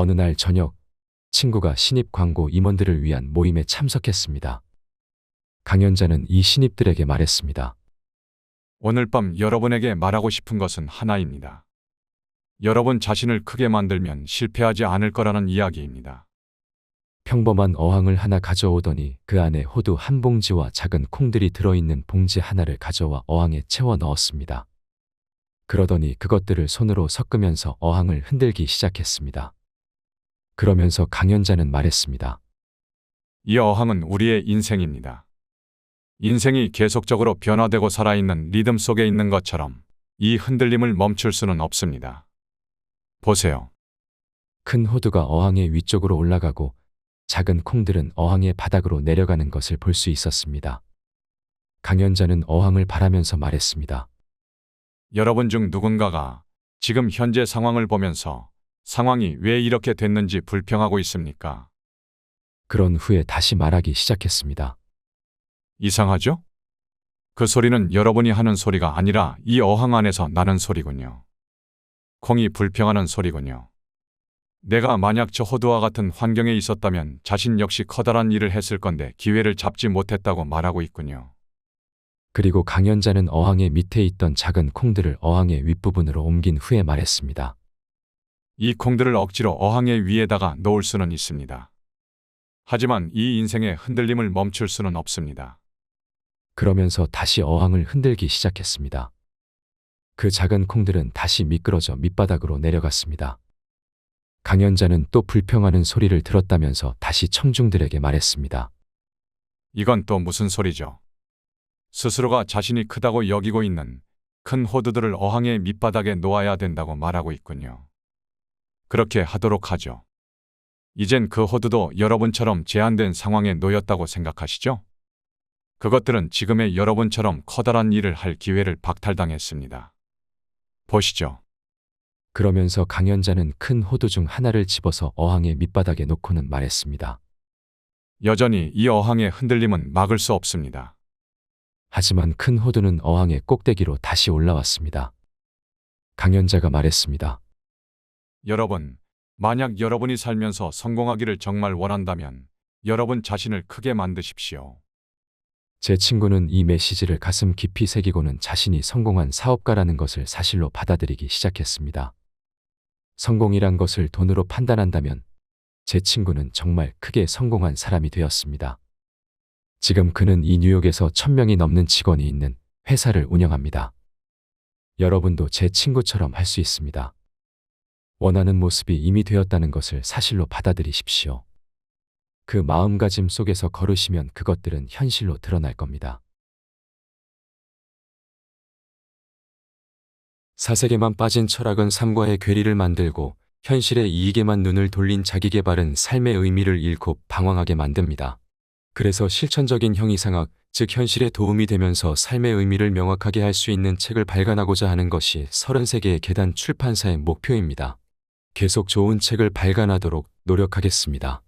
어느 날 저녁 친구가 신입 광고 임원들을 위한 모임에 참석했습니다. 강연자는 이 신입들에게 말했습니다. 오늘 밤 여러분에게 말하고 싶은 것은 하나입니다. 여러분 자신을 크게 만들면 실패하지 않을 거라는 이야기입니다. 평범한 어항을 하나 가져오더니 그 안에 호두 한 봉지와 작은 콩들이 들어있는 봉지 하나를 가져와 어항에 채워 넣었습니다. 그러더니 그것들을 손으로 섞으면서 어항을 흔들기 시작했습니다. 그러면서 강연자는 말했습니다. 이 어항은 우리의 인생입니다. 인생이 계속적으로 변화되고 살아있는 리듬 속에 있는 것처럼 이 흔들림을 멈출 수는 없습니다. 보세요. 큰 호두가 어항의 위쪽으로 올라가고 작은 콩들은 어항의 바닥으로 내려가는 것을 볼 수 있었습니다. 강연자는 어항을 바라면서 말했습니다. 여러분 중 누군가가 지금 현재 상황을 보면서 상황이 왜 이렇게 됐는지 불평하고 있습니까? 그런 후에 다시 말하기 시작했습니다. 이상하죠? 그 소리는 여러분이 하는 소리가 아니라 이 어항 안에서 나는 소리군요. 콩이 불평하는 소리군요. 내가 만약 저 호두와 같은 환경에 있었다면 자신 역시 커다란 일을 했을 건데 기회를 잡지 못했다고 말하고 있군요. 그리고 강연자는 어항의 밑에 있던 작은 콩들을 어항의 윗부분으로 옮긴 후에 말했습니다. 이 콩들을 억지로 어항의 위에다가 놓을 수는 있습니다. 하지만 이 인생의 흔들림을 멈출 수는 없습니다. 그러면서 다시 어항을 흔들기 시작했습니다. 그 작은 콩들은 다시 미끄러져 밑바닥으로 내려갔습니다. 강연자는 또 불평하는 소리를 들었다면서 다시 청중들에게 말했습니다. 이건 또 무슨 소리죠? 스스로가 자신이 크다고 여기고 있는 큰 호두들을 어항의 밑바닥에 놓아야 된다고 말하고 있군요. 그렇게 하도록 하죠. 이젠 그 호두도 여러분처럼 제한된 상황에 놓였다고 생각하시죠? 그것들은 지금의 여러분처럼 커다란 일을 할 기회를 박탈당했습니다. 보시죠. 그러면서 강연자는 큰 호두 중 하나를 집어서 어항의 밑바닥에 놓고는 말했습니다. 여전히 이 어항의 흔들림은 막을 수 없습니다. 하지만 큰 호두는 어항의 꼭대기로 다시 올라왔습니다. 강연자가 말했습니다. 여러분, 만약 여러분이 살면서 성공하기를 정말 원한다면 여러분 자신을 크게 만드십시오. 제 친구는 이 메시지를 가슴 깊이 새기고는 자신이 성공한 사업가라는 것을 사실로 받아들이기 시작했습니다. 성공이란 것을 돈으로 판단한다면 제 친구는 정말 크게 성공한 사람이 되었습니다. 지금 그는 이 뉴욕에서 천명이 넘는 직원이 있는 회사를 운영합니다. 여러분도 제 친구처럼 할 수 있습니다. 원하는 모습이 이미 되었다는 것을 사실로 받아들이십시오. 그 마음가짐 속에서 걸으시면 그것들은 현실로 드러날 겁니다. 사색에만 빠진 철학은 삶과의 괴리를 만들고 현실의 이익에만 눈을 돌린 자기 개발은 삶의 의미를 잃고 방황하게 만듭니다. 그래서 실천적인 형이상학, 즉 현실에 도움이 되면서 삶의 의미를 명확하게 할 수 있는 책을 발간하고자 하는 것이 33개의 계단 출판사의 목표입니다. 계속 좋은 책을 발간하도록 노력하겠습니다.